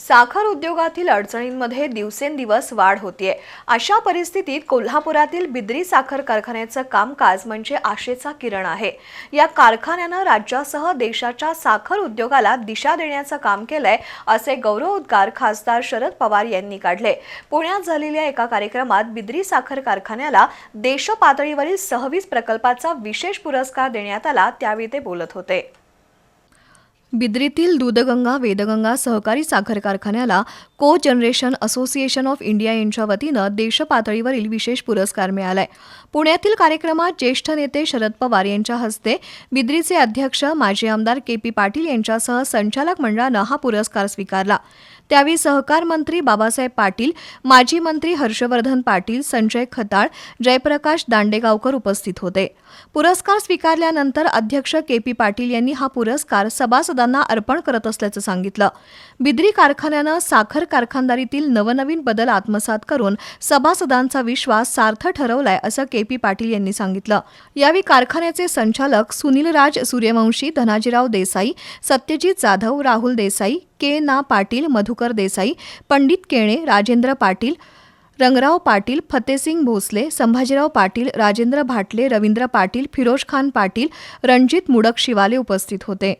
साखर उद्योगातील अडचणींमध्ये दिवसेंदिवस वाढ होतीये. अशा परिस्थितीत कोल्हापुरातील बिद्री साखर कारखान्याचं कामकाज म्हणजे आशेचा किरण आहे. या कारखान्यानं राज्यासह देशाच्या साखर उद्योगाला दिशा देण्याचं काम केलंय असे गौरव उद्गार खासदार शरद पवार यांनी काढले. पुण्यात झालेल्या एका कार्यक्रमात बिद्री साखर कारखान्याला देश पातळीवरील सहवीस प्रकल्पाचा विशेष पुरस्कार देण्यात आला त्यावेळी ते बोलत होते. बिद्रीतील दूधगंगा वेदगंगा सहकारी साखर कारखान्याला को जनरेशन असोसिएशन ऑफ इंडिया यांच्या वतीनं देशपातळीवरील विशेष पुरस्कार मिळालाय. पुण्यातील कार्यक्रमात ज्येष्ठ नेते शरद पवार यांच्या हस्ते बिद्रीचे अध्यक्ष माजी आमदार के पी पाटील यांच्यासह संचालक मंडळानं हा पुरस्कार स्वीकारला. त्यावेळी सहकार मंत्री बाबासाहेब पाटील माजी मंत्री हर्षवर्धन पाटील संजय खताळ जयप्रकाश दांडेगावकर उपस्थित होते. पुरस्कार स्वीकारल्यानंतर अध्यक्ष के पी पाटील यांनी हा पुरस्कार सभासद सभासदांना अर्पण करत असल्याचं सांगितलं. बिद्री कारखान्यानं साखर कारखानदारीतील नवनवीन बदल आत्मसात करून सभासदांचा विश्वास सार्थ ठरवलाय असं के पी पाटील यांनी सांगितलं. यावेळी कारखान्याचे संचालक सुनील राज सूर्यवंशी धनाजीराव देसाई सत्यजित जाधव राहुल देसाई के ना पाटील मधुकर देसाई पंडित केणे राजेंद्र पाटील रंगराव पाटील फतेसिंग भोसले संभाजीराव पाटील राजेंद्र भाटले रवींद्र पाटील फिरोज खान पाटील रणजित मुडक शिवाले उपस्थित होते.